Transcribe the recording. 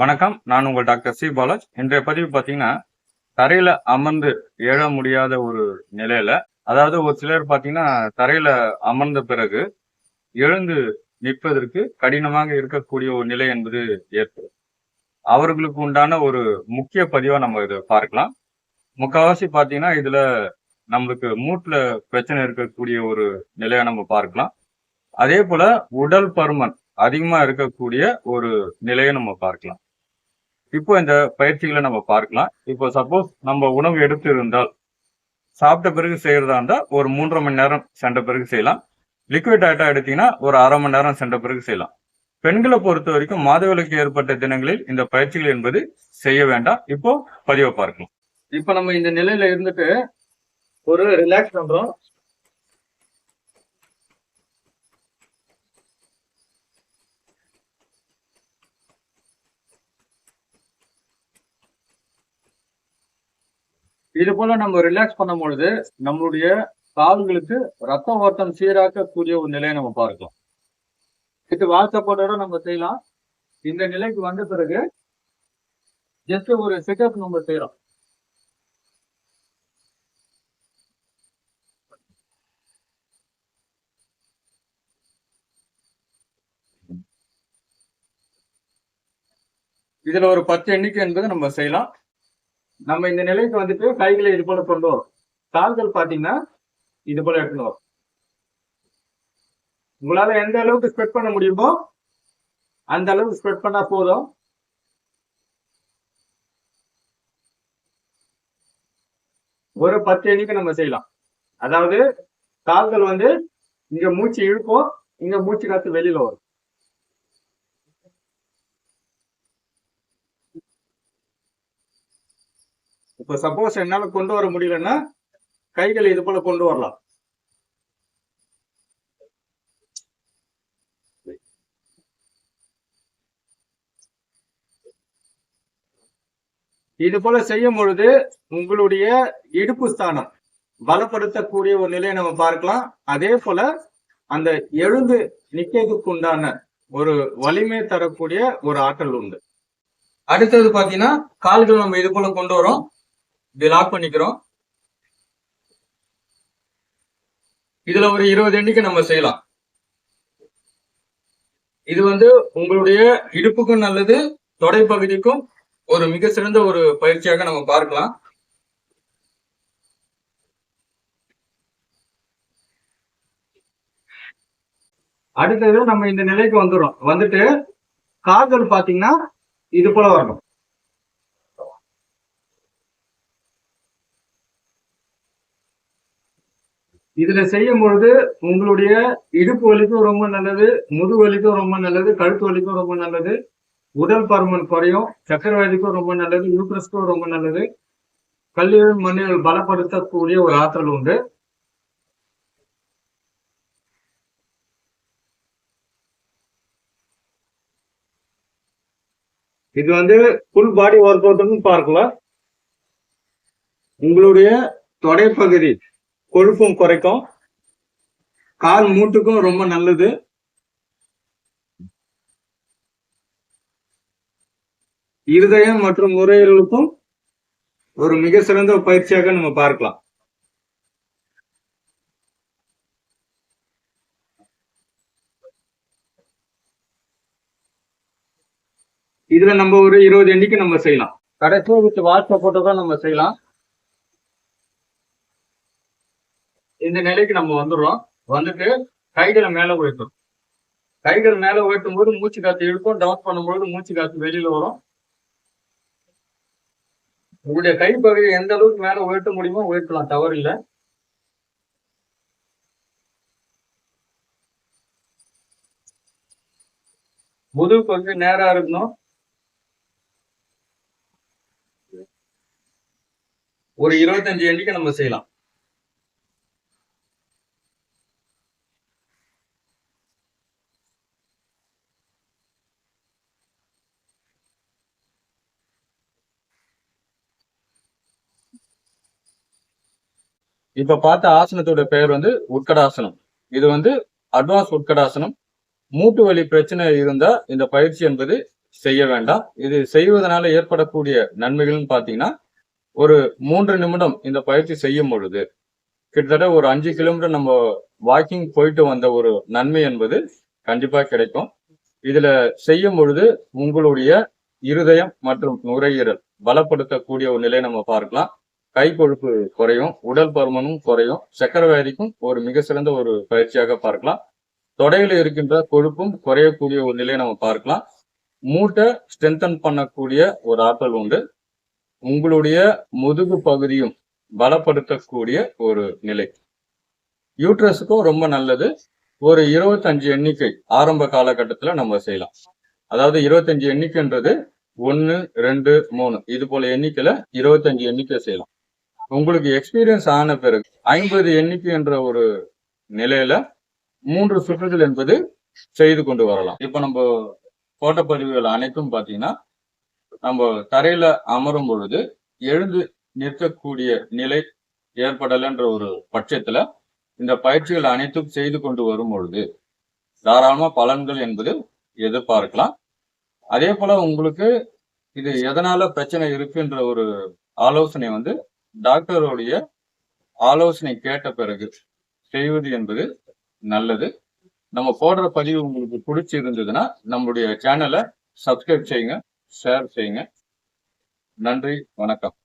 வணக்கம். நான் உங்கள் டாக்டர் சி. பாலாஜ். இன்றைய பதிவு பார்த்தீங்கன்னா தரையில அமர்ந்து எழ முடியாத ஒரு நிலையில அதாவது ஒரு சிலர் பார்த்தீங்கன்னா தரையில அமர்ந்த பிறகு எழுந்து நிற்பதற்கு கடினமாக இருக்கக்கூடிய ஒரு நிலை என்பது ஏற்படும். அவர்களுக்கு உண்டான ஒரு முக்கிய பதிவா நம்ம இதை பார்க்கலாம். முக்கால்வாசி பார்த்தீங்கன்னா இதுல நம்மளுக்கு மூட்டுல பிரச்சனை இருக்கக்கூடிய ஒரு நிலையை நம்ம பார்க்கலாம். அதே போல உடல் பருமன் அதிகமா இருக்கக்கூடிய ஒரு நிலையை நம்ம பார்க்கலாம். இப்போ இந்த பயிற்சிகளை நம்ம பார்க்கலாம். இப்போ சப்போஸ் நம்ம உணவு எடுத்து இருந்தால் சாப்பிட்ட பிறகு செய்யறதா இருந்தால் ஒரு மூன்றரை மணி நேரம் சென்ற பிறகு செய்யலாம். லிக்விட் ஆட்டா எடுத்தீங்கன்னா ஒரு அரை மணி நேரம் சென்ற பிறகு செய்யலாம். பெண்களை பொறுத்த வரைக்கும் மாதவிலக்கு ஏற்பட்ட தினங்களில் இந்த பயிற்சிகள் என்பது செய்ய வேண்டாம். இப்போ பதிவை பார்க்கலாம். இப்போ நம்ம இந்த நிலையில இருந்துட்டு ஒரு ரிலாக்ஸ் பண்றோம். இது போல நம்ம ரிலாக்ஸ் பண்ணும் பொழுது நம்மளுடைய கால்களுக்கு ரத்த ஓட்டம் சீராக்கக்கூடிய ஒரு நிலையை நம்ம பார்க்கலாம். இது வாட்ஸ்அப்போட நம்ம செய்யலாம். இந்த நிலைக்கு வந்த பிறகு ஜஸ்ட் ஒரு செட்டப் நம்ம செய்யறோம். இதுல ஒரு பத்து எண்ணிக்கை என்பது நம்ம செய்யலாம். நம்ம இந்த நிலைக்கு வந்துட்டு கைகளை இது போல கொண்டு வரும். கால்கள் பாத்தீங்கன்னா இது போல எடுத்துன்னு வரும். உங்களால எந்த அளவுக்கு ஸ்ப்ரெட் பண்ண முடியுமோ அந்த அளவுக்கு ஸ்ப்ரெட் பண்ணா போதும். ஒரு பத்து எண்ணிக்கை நம்ம செய்யலாம். அதாவது கால்கள் வந்து இங்க மூச்சு இழுக்கும் இங்க மூச்சு காத்து வெளியில வரும். இப்ப சப்போஸ் என்னால கொண்டு வர முடியலன்னா கைகளை இது போல கொண்டு வரலாம். இது போல செய்யும் பொழுது உங்களுடைய இடுப்பு ஸ்தானம் பலப்படுத்தக்கூடிய ஒரு நிலையை நம்ம பார்க்கலாம். அதே போல அந்த எழுந்து நிக்கிறதுக்கு உண்டான ஒரு வலிமை தரக்கூடிய ஒரு ஆற்றல் உண்டு. அடுத்தது பாத்தீங்கன்னா கால்கள் நம்ம இது போல கொண்டு வரோம். இது லாக் பண்ணிக்கிறோம். இதுல ஒரு இருபது எண்ணிக்கை நம்ம செய்யலாம். இது வந்து உங்களுடைய இடுப்புக்கும் நல்லது தொடை பகுதிக்கும் ஒரு மிக சிறந்த ஒரு பயிற்சியாக நம்ம பார்க்கலாம். அடுத்தது நம்ம இந்த நிலைக்கு வந்துடும் வந்துட்டு காதல் பாத்தீங்கன்னா இது போல வரணும். இதுல செய்யும் பொழுது உங்களுடைய இடுப்பு வலிக்கும் ரொம்ப நல்லது முது வலிக்கும் ரொம்ப நல்லது கழுத்து வலிக்கும் ரொம்ப நல்லது உடல் பருமன் குறையும் சக்கரவாதிக்கும் ரொம்ப நல்லது யூட்ரஸ்க்கும் ரொம்ப நல்லது. கல்லீரல் மண்ணீரல் பலப்படுத்தக்கூடிய ஒரு ஆற்றல் உண்டு. இது வந்து ஃபுல் பாடி ஒர்க் அவுட்னு பார்க்கலாம். உங்களுடைய தொடைப்பகுதி கொழுப்பும் குறைக்கும். கால் மூட்டுக்கும் ரொம்ப நல்லது. இருதயம் மற்றும் நுரையீரலுக்கும் ஒரு மிக சிறந்த பயிற்சியாக நம்ம பார்க்கலாம். இதுல நம்ம ஒரு இருபது எண்ணிக்கை நம்ம செய்யலாம். கடைசி வித் வாட்ஸ்அப் போட்டு தான் நம்ம செய்யலாம். இந்த நிலைக்கு நம்ம வந்துடுறோம். வந்துட்டு கைகளை மேலே உயர்த்தும் கைகள் மேலே உயர்த்தும் போது மூச்சு காத்து இழுக்கும். டவுன் பண்ணும்போது மூச்சு காத்து வெளியில வரும். உங்களுடைய கைப்பகுதியை எந்த அளவுக்கு மேல உயர்த்த முடியுமோ உயர்த்தலாம். தவறு இல்லை. முதுகு பகுதி நேரா இருக்கணும். ஒரு இருபத்தஞ்சு எண்ணிக்கை நம்ம செய்யலாம். இப்ப பார்த்த ஆசனத்தோட பெயர் வந்து உட்கடாசனம். இது வந்து அட்வான்ஸ் உட்கடாசனம். மூட்டு வலி பிரச்சனை இருந்தா இந்த பயிற்சி என்பது செய்ய வேண்டாம். இது செய்வதனால ஏற்படக்கூடிய நன்மைகள்னு பாத்தீங்கன்னா ஒரு மூன்று நிமிடம் இந்த பயிற்சி செய்யும் பொழுது கிட்டத்தட்ட ஒரு அஞ்சு கிலோமீட்டர் நம்ம வாக்கிங் போயிட்டு வந்த ஒரு நன்மை என்பது கண்டிப்பா கிடைக்கும். இதுல செய்யும் பொழுது உங்களுடைய இருதயம் மற்றும் நுரையீரல் பலப்படுத்தக்கூடிய ஒரு நிலையை நம்ம பார்க்கலாம். கை கொழுப்பு குறையும் உடல் பருமனும் குறையும் சக்கரை வியாதிக்கும் ஒரு மிக சிறந்த ஒரு பயிற்சியாக பார்க்கலாம். தொடையில் இருக்கின்ற கொழுப்பும் குறையக்கூடிய ஒரு நிலையை நம்ம பார்க்கலாம். மூட்டை ஸ்ட்ரென்தன் பண்ணக்கூடிய ஒரு ஆற்றல் உண்டு. உங்களுடைய முதுகு பகுதியும் பலப்படுத்தக்கூடிய ஒரு நிலை. யூட்ரஸுக்கும் ரொம்ப நல்லது. ஒரு இருபத்தஞ்சு எண்ணிக்கை ஆரம்ப காலகட்டத்தில் நம்ம செய்யலாம். அதாவது இருபத்தஞ்சு எண்ணிக்கைன்றது ஒன்று ரெண்டு மூணு. இது போல எண்ணிக்கையில் இருபத்தஞ்சு எண்ணிக்கை செய்யலாம். உங்களுக்கு எக்ஸ்பீரியன்ஸ் ஆன பிறகு ஐம்பது எண்ணிக்கை என்ற ஒரு நிலையில மூன்று சுற்றுகள் என்பது செய்து கொண்டு வரலாம். இப்ப நம்ம கோட்டப்பதிவுகள் அனைத்தும் பாத்தீங்கன்னா நம்ம தரையில அமரும் பொழுது எழுந்து நிற்கக்கூடிய நிலை ஏற்படலைன்ற ஒரு பட்சத்துல இந்த பயிற்சிகள் அனைத்தும் செய்து கொண்டு வரும் பொழுது தாராளமா பலன்கள் என்பது எதிர்பார்க்கலாம். அதே போல உங்களுக்கு இது எதனால பிரச்சனை இருக்குன்ற ஒரு ஆலோசனை வந்து டாக்டருடைய ஆலோசனை கேட்ட பிறகு செய்வது என்பது நல்லது. நம்ம போடுற பதிவு உங்களுக்கு பிடிச்சி இருந்ததுன்னா நம்முடைய சேனலை சப்ஸ்கிரைப் செய்யுங்க ஷேர் செய்யுங்க. நன்றி வணக்கம்.